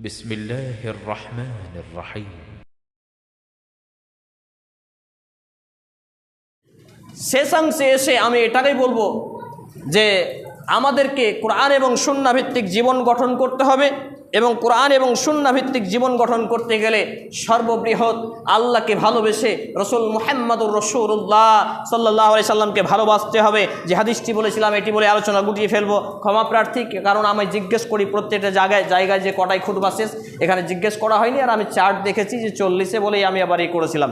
بسم الله الرحمن الرحيم শেষাংশে এসে আমি এটাই বলবো যে আমাদেরকে কোরআন এবং সুন্না ভিত্তিক জীবন গঠন করতে হবে এবং কোরআন এবং সুন্না ভিত্তিক জীবন গঠন করতে গেলে সর্ববৃহৎ আল্লাহকে ভালোবেসে রসুল মোহাম্মদুর রসুল্লাহ সাল্লাহ আলি সাল্লামকে ভালোবাসতে হবে। যে হাদিসটি বলেছিলাম, এটি বলে আলোচনা গুটিয়ে ফেলব। ক্ষমা প্রার্থী, কারণ আমি জিজ্ঞেস করি প্রত্যেকটা জায়গায় জায়গায় যে কটাই খুটবা শেষ, এখানে জিজ্ঞেস করা হয়নি আর আমি চার্ট দেখেছি যে চল্লিশে বলেই আমি আবার এই করেছিলাম।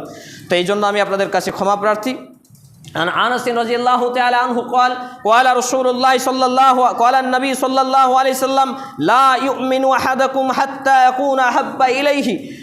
তো এই জন্য আমি আপনাদের কাছে ক্ষমা প্রার্থী। عن انس رضي الله تعالى عنه قال قال رسول الله صلى الله قال النبي صلى الله عليه وسلم لا يؤمن أحدكم حتى يكون أحب إليه.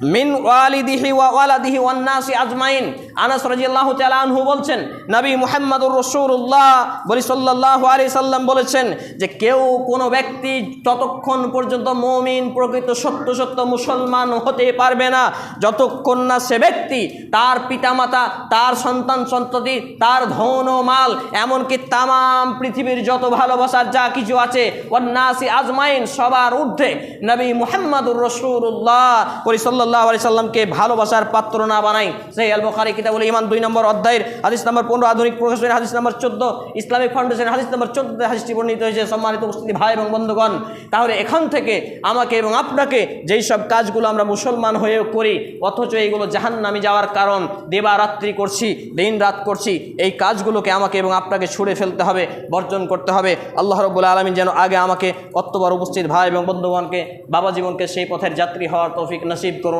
মিন ওয়ালিদিহি ওয়া ওয়ালাদিহি ওয়ান নাসি আজমাইন। আনাস রাদিয়াল্লাহু তাআলা আনহু বলছেন, নবী মুহাম্মদুর রাসূলুল্লাহ। বলি সাল্লাল্লাহু আলাইহি সাল্লাম বলেছেন যে, কেউ কোনো ব্যক্তি ততক্ষণ পর্যন্ত মুমিন প্রকৃত সত্য সত্য মুসলমান হতে পারবে না, যতক্ষণ না সে ব্যক্তি তার পিতামাতা, তার সন্তান সন্ততি, তার ধন ও মাল, এমনকি তামাম পৃথিবীর যত ভালোবাসার যা কিছু আছে, ওয়ান নাসি আজমাইন সবার ঊর্ধ্বে নবী মুহাম্মদুর রাসূলুল্লাহ। বলি সাল্লাল্লাহু আলাইহি সাল্লামকে ভালোবাসার পাত্র না বানাই। সেই আল বুখারী কিতাবুল ইমান দুই নম্বর অধ্যায়ের হাদিস নম্বর পনেরো, আধুনিক প্রকাশনের হাদিস নম্বর চোদ্দ, ইসলামিক ফাউন্ডেশনের হাদিস নম্বর চোদ্দ হাদিসটি বর্ণিত হয়েছে। সম্মানিত উপস্থিতি ভাই এবং বন্ধুগণ, তাহলে এখান থেকে আমাকে এবং আপনাকে যেই সব কাজগুলো আমরা মুসলমান হয়ে করি, অথচ এইগুলো জাহান্নামি যাওয়ার কারণ, দেবারাত্রি করছি দিন রাত করছি, এই কাজগুলোকে আমাকে এবং আপনাকে ছুড়ে ফেলতে হবে, বর্জন করতে হবে। আল্লাহ রব্বুল আলমিন যেন আগে আমাকে অত্যবার উপস্থিত ভাই এবং বন্ধুগণকে, বাবা জীবনকে সেই পথের যাত্রী হওয়ার তৌফিক নসিব করুন।